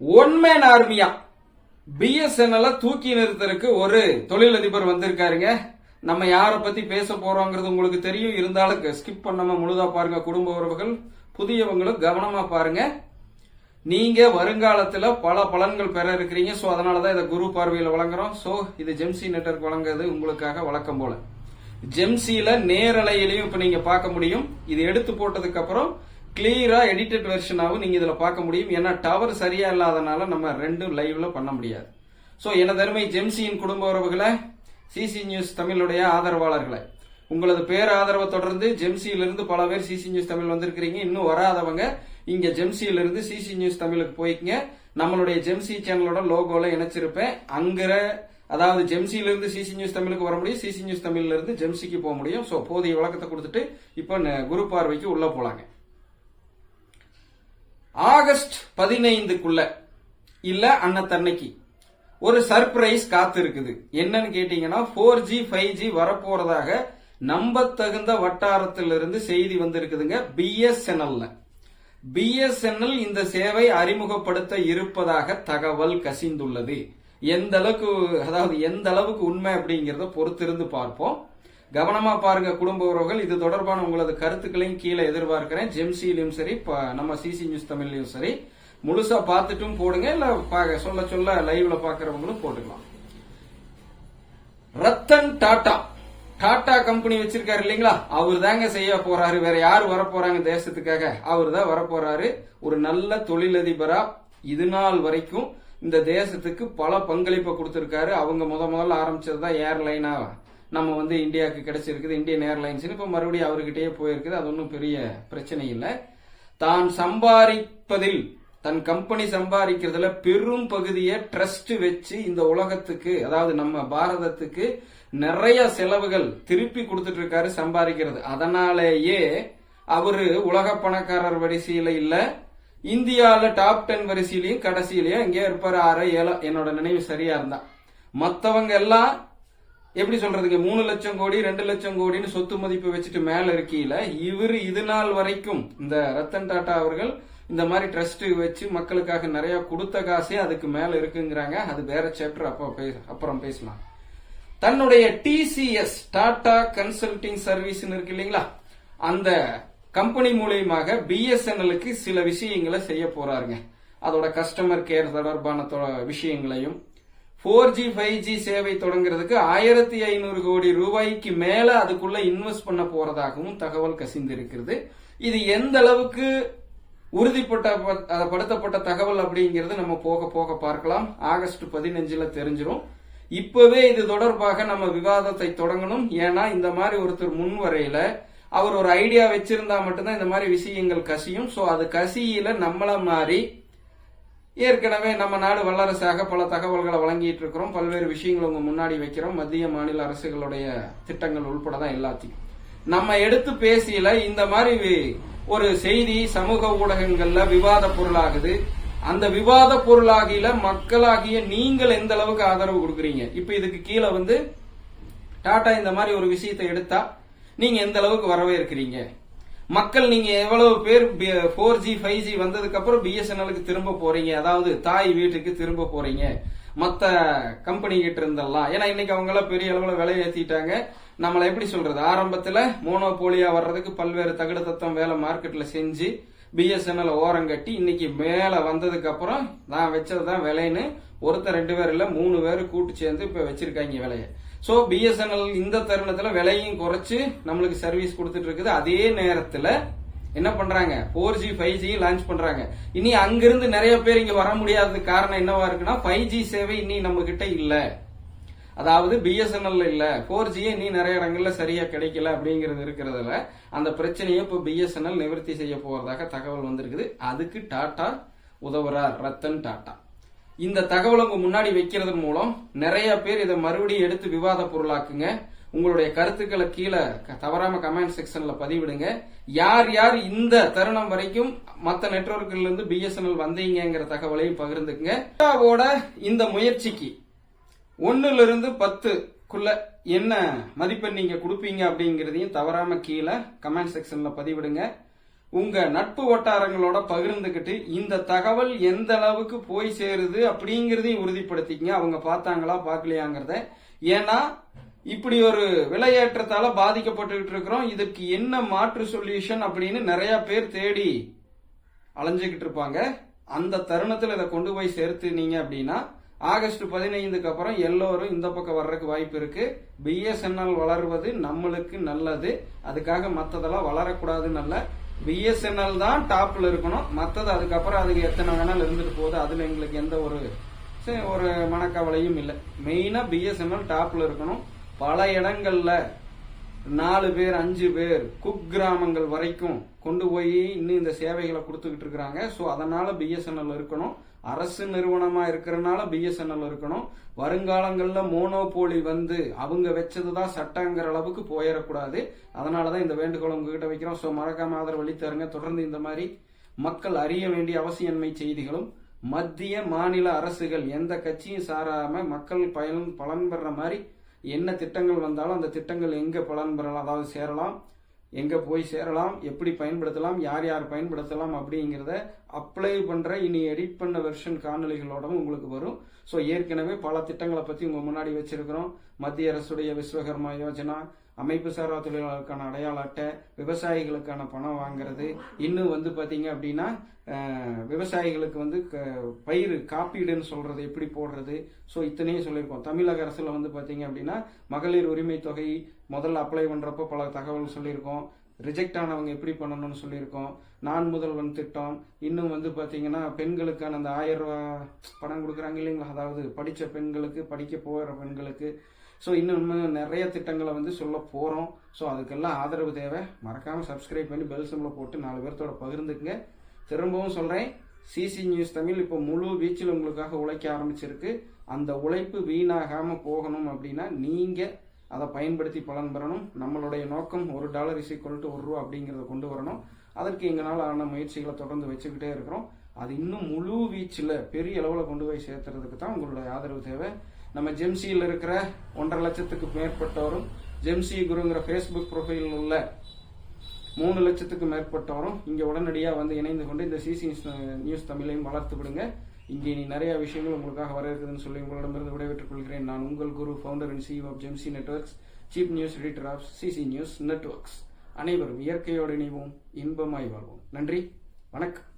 One man ஆர்மியா BSNL தூக்கி நிறுத்தருக்கு ஒரு தொழிலதிபர் வந்திருக்காருங்க. நம்ம யாரை பத்தி பேச போறோங்கிறது உங்களுக்கு தெரியும். இருந்தாலும் ஸ்கிப் பண்ணாம முழுதா பாருங்க. குடும்ப உறவுகள் புதியவங்களும் கவனமா பாருங்க. நீங்க வருங்காலத்துல பல பலன்கள் பெற இருக்கிறீங்க. ஸோ அதனாலதான் இதை குரு பார்வையில் வழங்குறோம். ஸோ இது ஜெம்சி நெட்வொர்க் வழங்குறது உங்களுக்காக வழக்கம் போல. ஜெம்சியில நேரலையிலையும் இப்ப நீங்க பார்க்க முடியும். இது எடுத்து போட்டதுக்கு அப்புறம் கிளியரா எடிட்டட் வெர்ஷனாவும் நீங்க இதுல பார்க்க முடியும். ஏன்னா டவர் சரியா இல்லாதனால நம்ம ரெண்டும் லைவ்ல பண்ண முடியாது. சோ எனதருமை ஜெம்சியின் குடும்ப உறவுகளை சிசி நியூஸ் தமிழுடைய ஆதரவாளர்களை. உங்களது பேர் ஆதரவை தொடர்ந்து ஜெம்சியிலிருந்து பல பேர் சிசி நியூஸ் தமிழ் வந்திருக்கிறீங்க. இன்னும் வராதவங்க இங்க ஜெம்சியிலிருந்து சிசி நியூஸ் தமிழுக்கு போய்க்குங்க. நம்மளுடைய ஜெம்சி சேனலோட லோகோல இணைச்சிருப்பேன். அங்கிற அதாவது ஜெம்சியிலிருந்து சிசி நியூஸ் தமிழுக்கு வர முடியும். சிசி நியூஸ் தமிழ்ல இருந்து ஜெம்சிக்கு போக முடியும். ஸோ போதிய விளக்கத்தை கொடுத்துட்டு இப்போ குரு பார்வைக்கு உள்ள போலாங்க. ஆகஸ்ட் பதினைந்துக்குள்ள இல்ல அன்னத்தன்னைக்கு ஒரு சர்ப்ரைஸ் காத்து இருக்குது என்னன்னு கேட்டீங்கன்னா ஃபோர் ஜி ஃபைவ் ஜி வரப்போறதாக நம்பத்தகுந்த வட்டாரத்திலிருந்து செய்தி வந்திருக்குதுங்க பிஎஸ்என்எல்ல பிஎஸ்என்எல் இந்த சேவை அறிமுகப்படுத்த இருப்பதாக தகவல் கசிந்துள்ளது. எந்த அளவுக்கு அதாவது எந்த அளவுக்கு உண்மை அப்படிங்கறத பொறுத்திருந்து பார்ப்போம். கவனமா பாருங்க குடும்ப உறவுகள். இது தொடர்பான உங்களது கருத்துக்களையும் கீழே எதிர்பார்க்கிறேன். ஜெம்சிலையும் சரி நம்ம சிசி நியூஸ் தமிழ்லயும் சரி முழுசா பார்த்துட்டும் போடுங்க. இல்ல சொல்ல சொல்ல லைவ்ல பாக்குறவங்களும் போட்டுக்கலாம். ரத்தன் டாடா டாடா கம்பெனி வச்சிருக்காரு இல்லைங்களா? அவர் தாங்க செய்ய போறாரு. வேற யாரு வர போறாங்க தேசத்துக்காக? அவர் தான் வர போறாரு ஒரு நல்ல தொழிலதிபரா இது நாள் வரைக்கும் இந்த தேசத்துக்கு பல பங்களிப்பை கொடுத்திருக்காரு. அவங்க முத முதல்ல ஆரம்பிச்சது தான் ஏர்லைனா நம்ம வந்து இந்தியாவுக்கு கிடைச்சிருக்குது இந்தியன் ஏர்லைன்ஸ். இப்போ மறுபடியும் அவர்கிட்டயே போயிருக்குது. அது ஒன்றும் பெரிய பிரச்சனை இல்லை. தான் சம்பாதிப்பதில் தன் கம்பெனி சம்பாதிக்கிறதுல பெரும் பகுதியை ட்ரஸ்ட் வச்சு இந்த உலகத்துக்கு அதாவது நம்ம பாரதத்துக்கு நிறைய செலவுகள் திருப்பி கொடுத்துட்டு இருக்காரு சம்பாதிக்கிறது. அதனாலேயே அவரு உலக பணக்காரர் வரிசையில இல்ல. இந்தியாவில் டாப் டென் வரிசையிலையும் கடைசியிலையும் இங்கே இருப்பாரு ஆறு ஏழு என்னோட நினைவு சரியா இருந்தா. மற்றவங்க எல்லாம் எப்படி சொல்றதுங்க மூணு லட்சம் கோடி ரெண்டு லட்சம் கோடின்னு சொத்து மதிப்பு வச்சுட்டு மேல இருக்கையில இவர் இது நாள் வரைக்கும் இந்த ரத்தன் டாட்டா அவர்கள் இந்த மாதிரி ட்ரஸ்ட் வச்சு மக்களுக்காக நிறைய கொடுத்த காசே அதுக்கு மேல இருக்குங்கிறாங்க. அது வேற சாப்டர் அப்போ அப்புறம் பேசலாம். தன்னுடைய டிசிஎஸ் டாடா கன்சல்டிங் சர்வீஸ் இருக்கு இல்லைங்களா? அந்த கம்பெனி மூலியமாக பிஎஸ்என்எலுக்கு சில விஷயங்களை செய்ய போறாருங்க. அதோட கஸ்டமர் கேர் தொடர்பான விஷயங்களையும் ஃபோர் ஜி ஃபைவ் ஜி சேவை தொடங்குறதுக்கு ஆயிரத்தி ஐநூறு கோடி ரூபாய்க்கு மேல அதுக்குள்ள இன்வெஸ்ட் பண்ண போறதாகவும் தகவல் கசிந்து இருக்கிறது இது எந்த அளவுக்கு உறுதிப்பட்ட படுத்தப்பட்ட தகவல் அப்படிங்கிறது நம்ம போக போக பார்க்கலாம். ஆகஸ்ட் பதினஞ்சுல தெரிஞ்சிடும் இப்பவே இது தொடர்பாக நம்ம விவாதத்தை தொடங்கணும். ஏன்னா இந்த மாதிரி ஒருத்தர் முன்வரையில அவர் ஒரு ஐடியா வச்சிருந்தா மட்டும்தான் இந்த மாதிரி விஷயங்கள் கசியும். சோ அது கசியில நம்மள மாதிரி ஏற்கனவே நம்ம நாடு வல்லரசாக பல தகவல்களை வழங்கிட்டு இருக்கிறோம் பல்வேறு விஷயங்களை உங்க முன்னாடி வைக்கிறோம். மத்திய மாநில அரசுகளுடைய திட்டங்கள் உள்பட தான் எல்லாத்தையும். நம்ம எடுத்து பேசியில இந்த மாதிரி ஒரு செய்தி சமூக ஊடகங்கள்ல விவாத பொருளாகுது. அந்த விவாத பொருளாகியில மக்களாகிய நீங்கள் எந்த அளவுக்கு ஆதரவு கொடுக்குறீங்க? இப்ப இதுக்கு கீழே வந்து டாடா இந்த மாதிரி ஒரு விஷயத்தை எடுத்தா நீங்க எந்த அளவுக்கு வரவேற்கிறீங்க? மக்கள் நீங்க எவ்வளவு பேர் ஃபோர் ஜி ஃபைவ் ஜி வந்ததுக்கு அப்புறம் பிஎஸ்என்எலுக்கு திரும்ப போறீங்க. அதாவது தாய் வீட்டுக்கு திரும்ப போறீங்க. மத்த கம்பெனி கிட்ட இருந்தெல்லாம். ஏன்னா இன்னைக்கு அவங்க எல்லாம் பெரிய அளவுல விலை ஏத்திட்டாங்க. நம்மள எப்படி சொல்றது? ஆரம்பத்துல மோனோபோலியா வர்றதுக்கு பல்வேறு தகுடு தத்தம் வேலை மார்க்கெட்ல செஞ்சு பிஎஸ்என்எல் ஓரம் கட்டி இன்னைக்கு மேல வந்ததுக்கு அப்புறம் நான் வச்சதுதான் விலைன்னு ஒருத்தர் ரெண்டு பேர் இல்லை மூணு பேர் கூட்டு சேர்ந்து இப்போ வச்சிருக்காங்க விலையை. ஸோ பிஎஸ்என்எல் இந்த தருணத்தில் விலையும் குறைச்சி நம்மளுக்கு சர்வீஸ் கொடுத்துட்டு இருக்குது. அதே நேரத்தில் என்ன பண்றாங்க? Four G five G launch பண்றாங்க. இனி அங்கிருந்து நிறைய பேர் இங்க வர முடியாததுக்கு காரணம் என்னவா இருக்குன்னா ஃபைவ் ஜி சேவை இனி நம்ம கிட்ட இல்ல. அதாவது பிஎஸ்என்எல் இல்ல. ஃபோர் ஜி இனி நிறைய இடங்கள்ல சரியா கிடைக்கல அப்படிங்கிறது இருக்கிறதுல அந்த பிரச்சனையை இப்போ பிஎஸ்என்எல் நிவர்த்தி செய்ய போறதாக தகவல் வந்திருக்குது. அதுக்கு டாடா உதவுறார் ரத்தன் டாடா இந்த தகவலை உங்க முன்னாடி வைக்கிறதன் மூலம் நிறைய பேர் இதை மறுபடியும் எடுத்து விவாத பொருளாக்குங்க. உங்களுடைய கருத்துக்களை கீழே தவறாம கமெண்ட் செக்ஷன்ல பதிவிடுங்க. யார் யார் இந்த தருணம் வரைக்கும் மற்ற நெட்ஒர்க்ல இருந்து பிஎஸ்என்எல் வந்தீங்கங்கிற தகவலையும் பகிர்ந்துக்குங்க. இந்த முயற்சிக்கு ஒன்னுல இருந்து பத்துக்குள்ள என்ன மதிப்பெண் நீங்க கொடுப்பீங்க அப்படிங்கறதையும் தவறாம கீழே கமெண்ட் செக்ஷன்ல பதிவிடுங்க. உங்க நட்பு வட்டாரங்களோட பகிர்ந்துக்கிட்டு இந்த தகவல் எந்த அளவுக்கு போய் சேருது அப்படிங்கறதையும் உறுதிப்படுத்திக்கங்க. அவங்க பார்த்தாங்களா பார்க்கலையாங்கிறத. ஏன்னா இப்படி ஒரு விலையேற்றத்தால பாதிக்கப்பட்டுக்கிட்டு இருக்கிறோம். இதுக்கு என்ன மாற்று சொல்யூஷன் அப்படின்னு நிறைய பேர் தேடி அலைஞ்சுக்கிட்டு இருப்பாங்க. அந்த தருணத்தில் இதை கொண்டு போய் சேர்த்துனீங்க அப்படின்னா ஆகஸ்ட் பதினைந்துக்கு அப்புறம் எல்லோரும் இந்த பக்கம் வர்றதுக்கு வாய்ப்பு இருக்கு. பிஎஸ்என்எல் வளர்வது நம்மளுக்கு நல்லது. அதுக்காக மற்றதெல்லாம் வளரக்கூடாதுன்னு அல்ல. பிஎஸ்என்எல் தான் டாப்ல இருக்கணும். மற்றது அதுக்கப்புறம் அதுக்கு எத்தனை வேணாலும் இருந்துட்டு போகுது. அதுல எங்களுக்கு எந்த ஒரு ஒரு மனக்கவலையும் இல்லை. மெயினா பிஎஸ்என்எல் டாப்ல இருக்கணும். பல இடங்கள்ல நாலு பேர் அஞ்சு பேர் குக் கிராமங்கள் வரைக்கும் கொண்டு போய் இன்னும் இந்த சேவைகளை கொடுத்துக்கிட்டு இருக்கிறாங்க. ஸோ அதனால பிஎஸ்என்எல் இருக்கணும். அரசு நிறுவனமா இருக்கிறனால பிஎஸ்என்எல் இருக்கணும். வருங்காலங்கள்ல மோனோபோலி வந்து அவங்க வச்சதுதான் சட்டங்கிற அளவுக்கு போயிடக்கூடாது. அதனாலதான் இந்த வேண்டுகோள் உங்ககிட்ட வைக்கிறோம். ஸோ மறக்காம ஆதரவு அளித்தாருங்க தொடர்ந்து இந்த மாதிரி மக்கள் அறிய வேண்டிய அவசியன்மை செய்திகளும் மத்திய மாநில அரசுகள் எந்த கட்சியும் சாராம மக்கள் பயன் பலன் பெற மாதிரி என்ன திட்டங்கள் வந்தாலும் அந்த திட்டங்கள் எங்க பலன் பெறலாம்? அதாவது சேரலாம். எங்க போய் சேரலாம் எப்படி பயன்படுத்தலாம் யார் யார் பயன்படுத்தலாம் அப்படிங்கிறத அப்ளை பண்ற இனி எடிட் பண்ண வெர்ஷன் காணொலிகளோடவும் உங்களுக்கு வரும். ஸோ ஏற்கனவே பல திட்டங்களை பத்தி உங்க முன்னாடி வச்சிருக்கிறோம். மத்திய அரசுடைய விஸ்வகர்மா யோஜனா அமைப்பு சாரா தொழிலாளருக்கான அடையாள அட்டை விவசாயிகளுக்கான பணம் வாங்குறது. இன்னும் வந்து பாத்தீங்க அப்படின்னா விவசாயிகளுக்கு வந்து க- பயிர் காப்பீடுன்னு சொல்றது எப்படி போடுறது. ஸோ இத்தனையும் சொல்லியிருக்கோம். தமிழக அரசுல வந்து பாத்தீங்க அப்படின்னா மகளிர் உரிமை தொகை முதல்ல அப்ளை பண்ணுறப்போ பல தகவல் சொல்லியிருக்கோம். ரிஜெக்ட் ஆனவங்க எப்படி பண்ணணும்னு சொல்லியிருக்கோம். நான் முதல்வன் திட்டம். இன்னும் வந்து பார்த்தீங்கன்னா பெண்களுக்கான அந்த ஆயிரம் ரூபா பணம் கொடுக்குறாங்க இல்லைங்களா? அதாவது படித்த பெண்களுக்கு படிக்க போகிற பெண்களுக்கு. ஸோ இன்னும் இன்னும் நிறைய திட்டங்களை வந்து சொல்ல போகிறோம் ஸோ அதுக்கெல்லாம் ஆதரவு தேவை. மறக்காமல் சப்ஸ்கிரைப் பண்ணி பெல் சிம்மில் போட்டு நாலு பேர்த்தோட பகிர்ந்துக்குங்க. திரும்பவும் சொல்கிறேன் சிசி நியூஸ் தமிழ் இப்போ முழு வீச்சில் உங்களுக்காக உழைக்க ஆரம்பிச்சிருக்கு. அந்த உழைப்பு வீணாகாமல் போகணும் அப்படின்னா நீங்கள் அதை பயன்படுத்தி பலன் பெறணும். நம்மளுடைய நோக்கம் ஒரு டாலர் இசை ஈக்குவல் டு ஒரு ரூபா அப்படிங்கிறத கொண்டு வரணும். அதற்கு எங்களால் ஆன முயற்சிகளை தொடர்ந்து வச்சுக்கிட்டே இருக்கிறோம். அது இன்னும் முழு வீச்சில் பெரிய அளவில் கொண்டு போய் சேர்த்துறதுக்கு தான் உங்களுடைய ஆதரவு தேவை. நம்ம ஜெம்சியில் இருக்கிற ஒன்றரை லட்சத்துக்கு மேற்பட்டவரும் ஜெம்சி குருங்கிற ஃபேஸ்புக் ப்ரொஃபைலில் உள்ள மூணு லட்சத்துக்கு மேற்பட்டவரும் இங்கே உடனடியாக வந்து இணைந்து கொண்டு இந்த சிசி நியூஸ் தமிழையும் வளர்த்து விடுங்க. இங்கே நீ நிறைய விஷயங்கள் உங்களுக்காக வர இருக்குதுன்னு சொல்லி உங்களிடமிருந்து விடைபெற்றுக் கொள்கிறேன் நான் உங்கள் Guru founder and CEO of ஜெம்சி networks chief news editor of CC news networks அனைவரும் இயற்கையோடு இணைவோம் இன்பமாய் வாழ்வோம். நன்றி வணக்கம்.